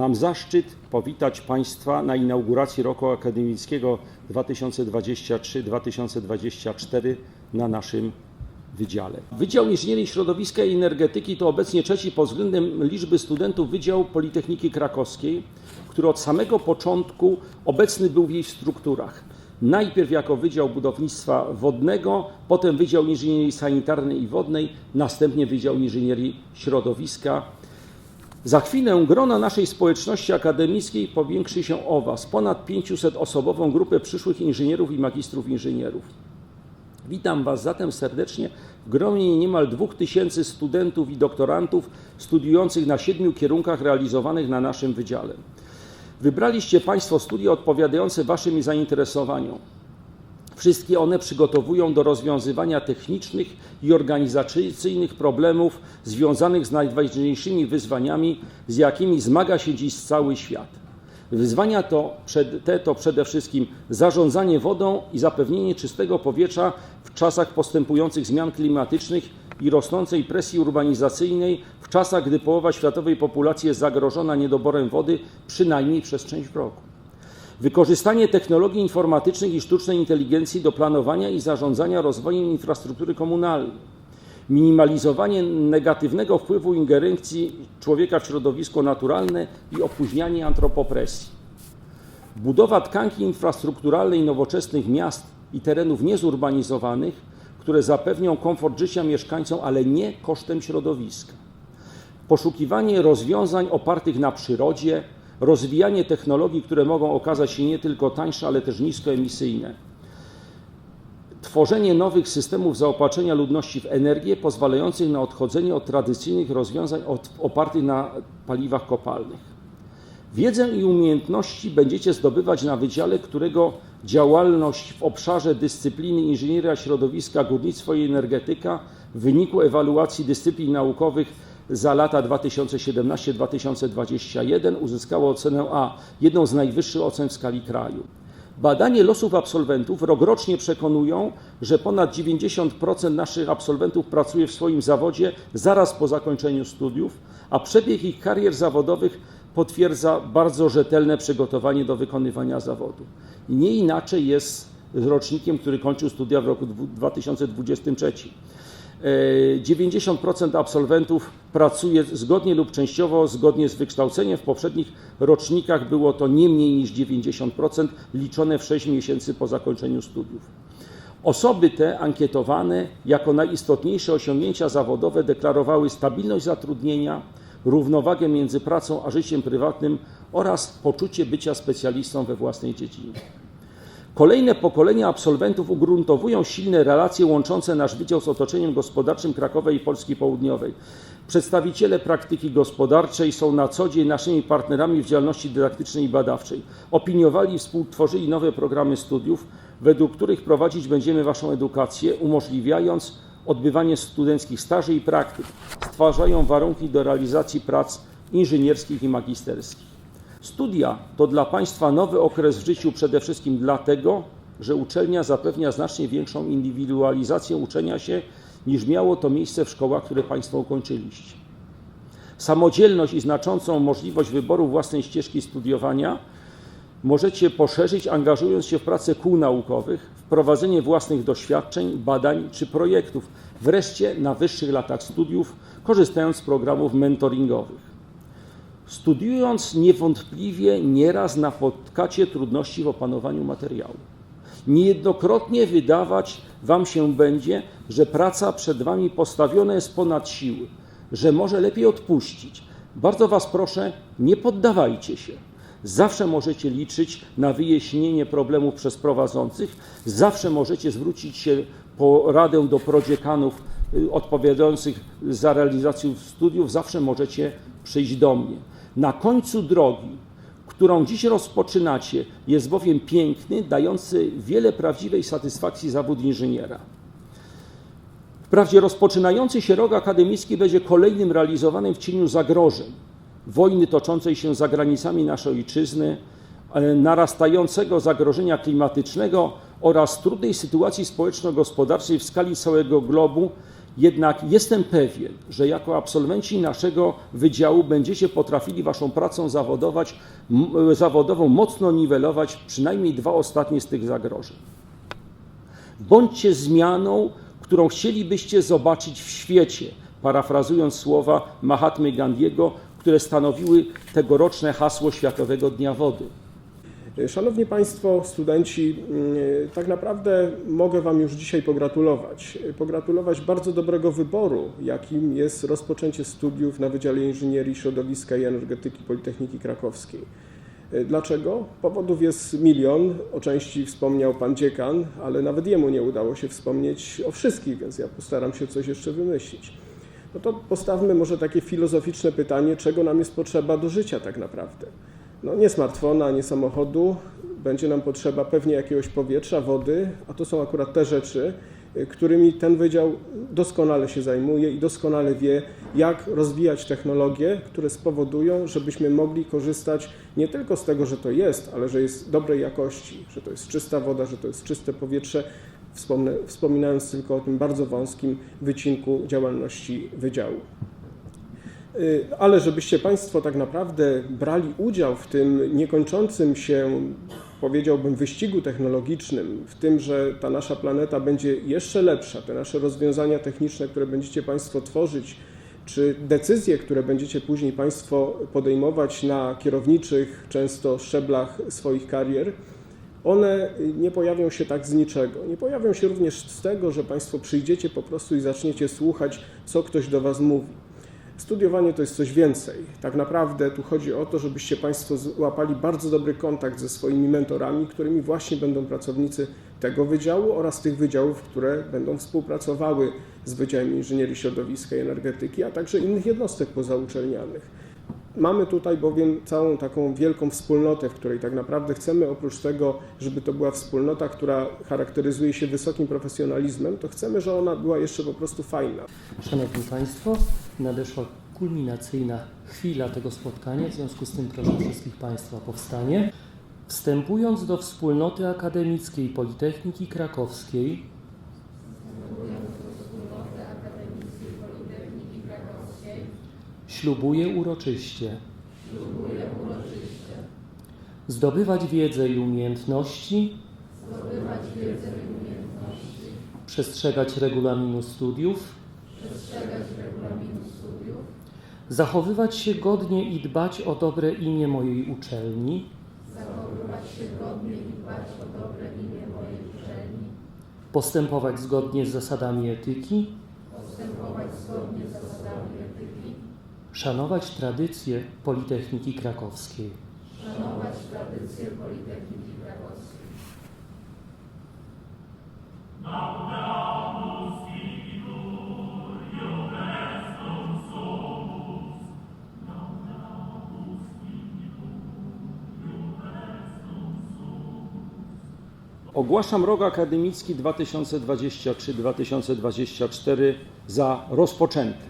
Mam zaszczyt powitać Państwa na inauguracji roku akademickiego 2023-2024 na naszym wydziale. Wydział Inżynierii Środowiska i Energetyki to obecnie trzeci pod względem liczby studentów Wydział Politechniki Krakowskiej, który od samego początku obecny był w jej strukturach. Najpierw jako Wydział Budownictwa Wodnego, potem Wydział Inżynierii Sanitarnej i Wodnej, następnie Wydział Inżynierii Środowiska. Za chwilę grona naszej społeczności akademickiej powiększy się o Was, ponad 500-osobową grupę przyszłych inżynierów i magistrów inżynierów. Witam Was zatem serdecznie w gronie niemal 2000 studentów i doktorantów studiujących na siedmiu kierunkach realizowanych na naszym wydziale. Wybraliście Państwo studia odpowiadające Waszym zainteresowaniom. Wszystkie one przygotowują do rozwiązywania technicznych i organizacyjnych problemów związanych z najważniejszymi wyzwaniami, z jakimi zmaga się dziś cały świat. Wyzwania to, te to przede wszystkim zarządzanie wodą i zapewnienie czystego powietrza w czasach postępujących zmian klimatycznych i rosnącej presji urbanizacyjnej, w czasach, gdy połowa światowej populacji jest zagrożona niedoborem wody przynajmniej przez część roku. Wykorzystanie technologii informatycznych i sztucznej inteligencji do planowania i zarządzania rozwojem infrastruktury komunalnej. Minimalizowanie negatywnego wpływu ingerencji człowieka w środowisko naturalne i opóźnianie antropopresji. Budowa tkanki infrastrukturalnej nowoczesnych miast i terenów niezurbanizowanych, które zapewnią komfort życia mieszkańcom, ale nie kosztem środowiska. Poszukiwanie rozwiązań opartych na przyrodzie, rozwijanie technologii, które mogą okazać się nie tylko tańsze, ale też niskoemisyjne. Tworzenie nowych systemów zaopatrzenia ludności w energię, pozwalających na odchodzenie od tradycyjnych rozwiązań opartych na paliwach kopalnych. Wiedzę i umiejętności będziecie zdobywać na wydziale, którego działalność w obszarze dyscypliny inżynieria środowiska, górnictwo i energetyka w wyniku ewaluacji dyscyplin naukowych za lata 2017-2021 uzyskało ocenę A, jedną z najwyższych ocen w skali kraju. Badanie losów absolwentów rokrocznie przekonują, że ponad 90% naszych absolwentów pracuje w swoim zawodzie zaraz po zakończeniu studiów, a przebieg ich karier zawodowych potwierdza bardzo rzetelne przygotowanie do wykonywania zawodu. Nie inaczej jest z rocznikiem, który kończył studia w roku 2023. 90% absolwentów pracuje zgodnie lub częściowo zgodnie z wykształceniem. W poprzednich rocznikach było to nie mniej niż 90%, liczone w 6 miesięcy po zakończeniu studiów. Osoby te ankietowane jako najistotniejsze osiągnięcia zawodowe deklarowały stabilność zatrudnienia, równowagę między pracą a życiem prywatnym oraz poczucie bycia specjalistą we własnej dziedzinie. Kolejne pokolenia absolwentów ugruntowują silne relacje łączące nasz wydział z otoczeniem gospodarczym Krakowa i Polski Południowej. Przedstawiciele praktyki gospodarczej są na co dzień naszymi partnerami w działalności dydaktycznej i badawczej. Opiniowali i współtworzyli nowe programy studiów, według których prowadzić będziemy Waszą edukację, umożliwiając odbywanie studenckich staży i praktyk. Stwarzają warunki do realizacji prac inżynierskich i magisterskich. Studia to dla Państwa nowy okres w życiu przede wszystkim dlatego, że uczelnia zapewnia znacznie większą indywidualizację uczenia się niż miało to miejsce w szkołach, które Państwo ukończyliście. Samodzielność i znaczącą możliwość wyboru własnej ścieżki studiowania możecie poszerzyć, angażując się w pracę kół naukowych, w prowadzenie własnych doświadczeń, badań czy projektów, wreszcie na wyższych latach studiów, korzystając z programów mentoringowych. Studiując niewątpliwie nieraz napotkacie trudności w opanowaniu materiału. Niejednokrotnie wydawać Wam się będzie, że praca przed Wami postawiona jest ponad siły, że może lepiej odpuścić. Bardzo Was proszę, nie poddawajcie się. Zawsze możecie liczyć na wyjaśnienie problemów przez prowadzących, zawsze możecie zwrócić się po radę do prodziekanów y, odpowiadających za realizację studiów, zawsze możecie przyjść do mnie. Na końcu drogi, którą dziś rozpoczynacie, jest bowiem piękny, dający wiele prawdziwej satysfakcji zawód inżyniera. Wprawdzie rozpoczynający się rok akademicki będzie kolejnym realizowanym w cieniu zagrożeń, wojny toczącej się za granicami naszej ojczyzny, e, narastającego zagrożenia klimatycznego oraz trudnej sytuacji społeczno-gospodarczej w skali całego globu, Jednak jestem pewien, że jako absolwenci naszego wydziału będziecie potrafili waszą pracą zawodować, zawodową mocno niwelować przynajmniej dwa ostatnie z tych zagrożeń. Bądźcie zmianą, którą chcielibyście zobaczyć w świecie, parafrazując słowa Mahatmy Gandiego, które stanowiły tegoroczne hasło Światowego Dnia Wody. Szanowni Państwo, studenci, mm, tak naprawdę mogę Wam już dzisiaj pogratulować. Pogratulować bardzo dobrego wyboru, jakim jest rozpoczęcie studiów na Wydziale Inżynierii Środowiska i Energetyki Politechniki Krakowskiej. Dlaczego? Powodów jest milion. O części wspomniał Pan dziekan, ale nawet jemu nie udało się wspomnieć o wszystkich, więc ja postaram się coś jeszcze wymyślić. No to postawmy może takie filozoficzne pytanie, czego nam jest potrzeba do życia tak naprawdę. No nie smartfona, nie samochodu, będzie nam potrzeba pewnie jakiegoś powietrza, wody, a to są akurat te rzeczy, y, którymi ten wydział doskonale się zajmuje i doskonale wie, jak rozwijać technologie, które spowodują, żebyśmy mogli korzystać nie tylko z tego, że to jest, ale że jest dobrej jakości, że to jest czysta woda, że to jest czyste powietrze, wspominając tylko o tym bardzo wąskim wycinku działalności wydziału. Y, Ale żebyście Państwo tak naprawdę brali udział w tym niekończącym się, powiedziałbym, wyścigu technologicznym, w tym, że ta nasza planeta będzie jeszcze lepsza, te nasze rozwiązania techniczne, które będziecie Państwo tworzyć, czy decyzje, które będziecie później Państwo podejmować na kierowniczych, często szczeblach swoich karier, one nie pojawią się tak z niczego. Nie pojawią się również z tego, że Państwo przyjdziecie po prostu i zaczniecie słuchać, co ktoś do Was mówi. Studiowanie to jest coś więcej. Tak naprawdę tu chodzi o to, żebyście Państwo złapali bardzo dobry kontakt ze swoimi mentorami, którymi właśnie będą pracownicy tego wydziału oraz tych wydziałów, które będą współpracowały z Wydziałem Inżynierii Środowiska i Energetyki, a także innych jednostek pozauczelnianych. Mamy tutaj bowiem całą taką wielką wspólnotę, w której tak naprawdę chcemy oprócz tego, żeby to była wspólnota, która charakteryzuje się wysokim profesjonalizmem, to chcemy, żeby ona była jeszcze po prostu fajna. Szanowni Państwo, nadeszła kulminacyjna chwila tego spotkania, w związku z tym proszę wszystkich Państwa o powstanie. Wstępując do wspólnoty akademickiej Politechniki Krakowskiej, ślubuję uroczyście zdobywać wiedzę i umiejętności, przestrzegać regulaminu studiów, zachowywać się godnie i dbać o dobre imię mojej uczelni, postępować zgodnie z zasadami etyki, szanować tradycje Politechniki Krakowskiej. Ogłaszam rok akademicki 2023-2024 za rozpoczęty.